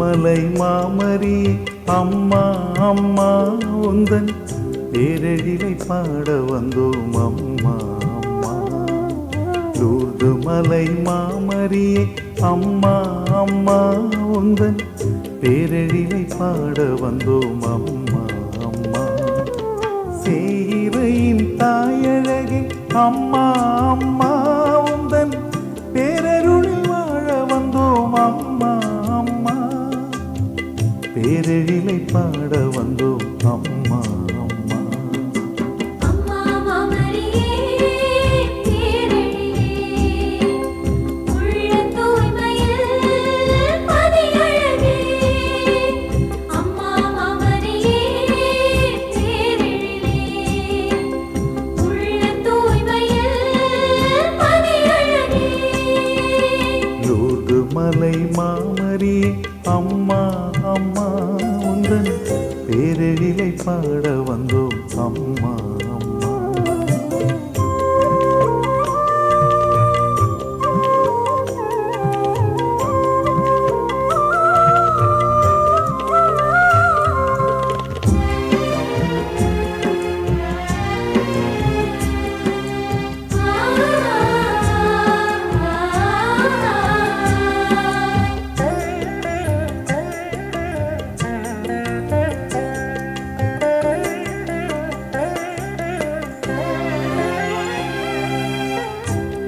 மலை மாமரி அம்மா அம்மா உந்தன் பேரழிலை பாட வந்தோம் அம்மா அம்மா. லூர்து மலை மாமரியே அம்மா அம்மா உந்தன் பேரழிலை பாட வந்தோம் அம்மா அம்மா. சேரையின் தாயழகே அம்மா அம்மா. பேரழிலை பாட வந்தோம் அம்மா. மாறி அம்மா அம்மா உந்தன் பேரழிலை பாட வந்தோம் அம்மா.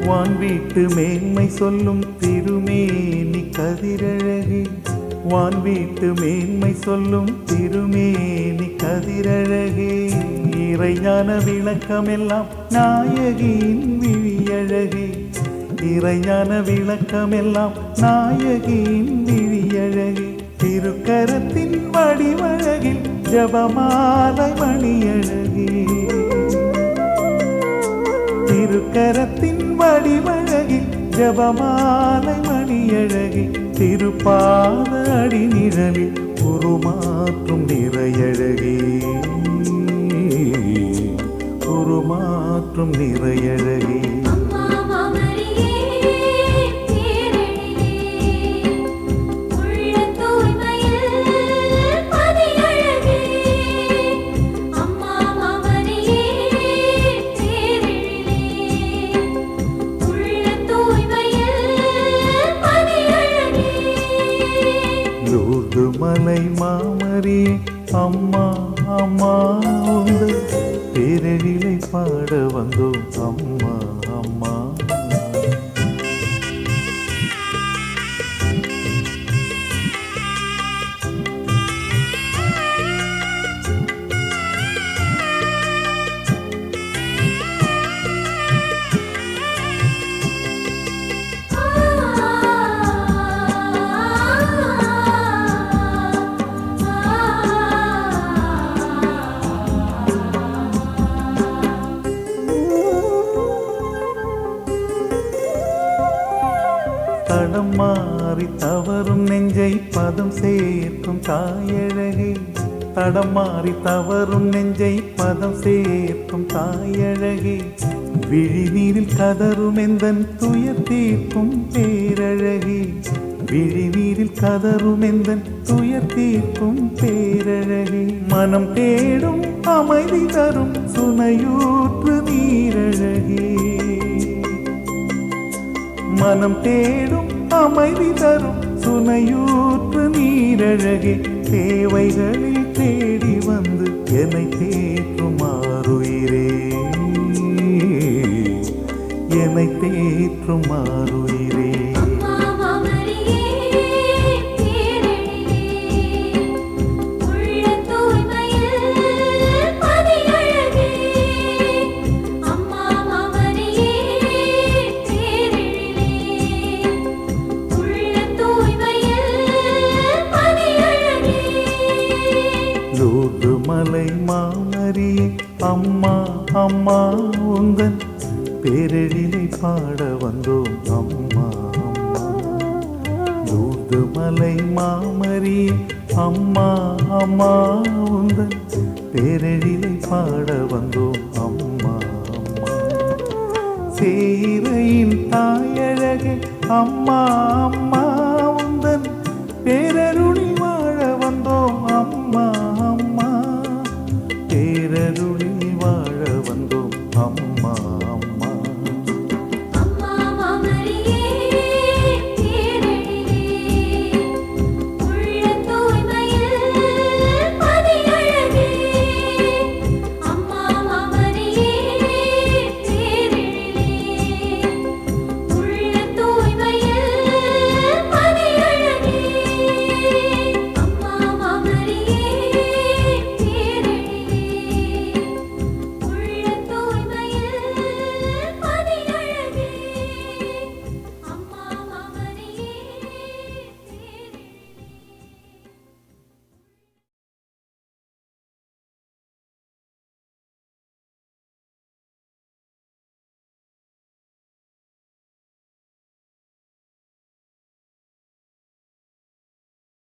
வான் வீட்டு மேன்மை சொல்லும் திருமேனி கதிரழகி. வான் வீட்டு மேன்மை சொல்லும் திருமேனி கதிரழகே. இறைஞான விளக்கமெல்லாம் நாயகியின் விழியழகே. இறைஞான விளக்கமெல்லாம் நாயகியின் விழியழகே. திருக்கரத்தின் வடிவழகில் ஜபமாலை மணியழகே ஜபமாலை மணியழகி திருப்பாத அடி நிழலில் உருமாற்றும் நிறையழகி. உருமாற்றும் நிறையழகே லூர்து மலை மாமரி அம்மா அம்மா உங்கள் பேரழிலை பாட வந்தோம் அம்மா. தடம் மாறி தவறும் நெஞ்சை பதம் சேர்க்கும் தாயழகே. தடம் மாறி தவறும் நெஞ்சை பதம் சேர்க்கும் தாயழகே. விழிநீரில் கதரும் எந்தன் துயர் தீர்க்கும் பேரழகே. விழிநீரில் கதரும் எந்தன் துயர் தீர்க்கும் பேரழகே. மனம் தேடும் அமைதி தரும் சுனையூற்று நீரழகே. மனம் தேடும் அமைதி தரும். சுனையூற்று நீரழகே தேவைகளில் தேடி வந்து என்னை தேற்றுமாறுயிரே. என்னை தேற்றுமா மாமரியே அம்மா அம்மா உங்கள் பேரழிலை பாட வந்தோம். அம்மா அம்மா. லூர்து மலை மாமரியே அம்மா அம்மா உங்கள் பேரழிலை பாட வந்தோம். அம்மா அம்மா. சேரையின் தாயழகே. அம்மா அம்மா. come.